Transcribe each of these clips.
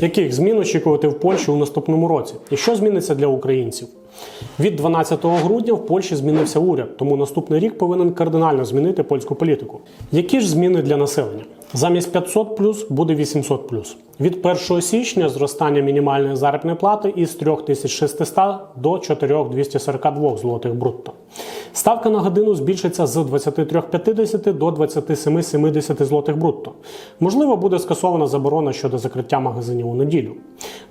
Яких змін очікувати в Польщі у наступному році? І що зміниться для українців? Від 12 грудня в Польщі змінився уряд, тому наступний рік повинен кардинально змінити польську політику. Які ж зміни для населення? Замість 500 плюс буде 800 плюс. Від 1 січня зростання мінімальної заробітної плати із 3600 до 4242 злотих брутто. Ставка на годину збільшиться з 23,50 до 27,70 злотих брутто. Можливо, буде скасована заборона щодо закриття магазинів у неділю.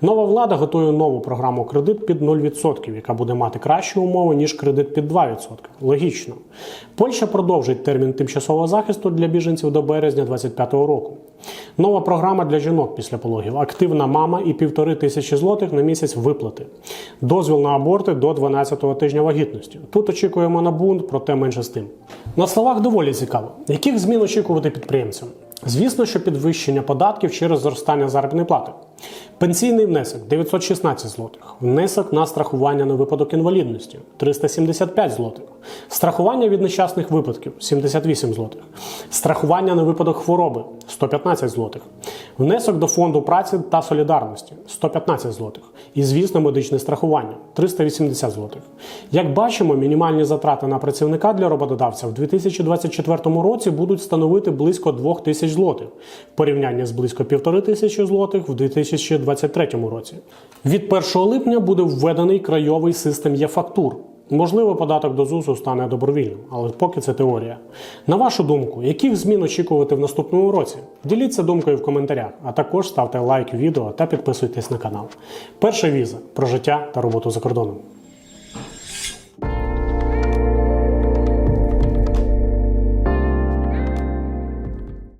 Нова влада готує нову програму кредит під 0%, яка буде мати кращі умови, ніж кредит під 2%. Логічно. Польща продовжить термін тимчасового захисту для біженців до березня 2025 року. Нова програма для жінок після пологів, активна мама і півтори тисячі злотих на місяць виплати. Дозвіл на аборти до 12-го тижня вагітності. Тут очікуємо на бунт, проте менше з тим. На словах доволі цікаво. Яких змін очікувати підприємцям? Звісно, що підвищення податків через зростання заробітної плати. Пенсійний внесок 916 злотих. Внесок на страхування на випадок інвалідності 375 злотих. Страхування від нещасних випадків 78 злотих. Страхування на випадок хвороби 115 злотих. Внесок до фонду праці та солідарності 115 злотих. І, звісно, медичне страхування 380 злотих. Як бачимо, мінімальні затрати на працівника для роботодавця в 2024 році будуть становити близько 2000 злотих в порівнянні з близько 1500 злотих в 2023 році. Від 1 липня буде введений крайовий систем є-фактур. Можливо, податок до ЗУСу стане добровільним, але поки це теорія. На вашу думку, яких змін очікувати в наступному році? Діліться думкою в коментарях, а також ставте лайк відео та підписуйтесь на канал. Перша віза про життя та роботу за кордоном.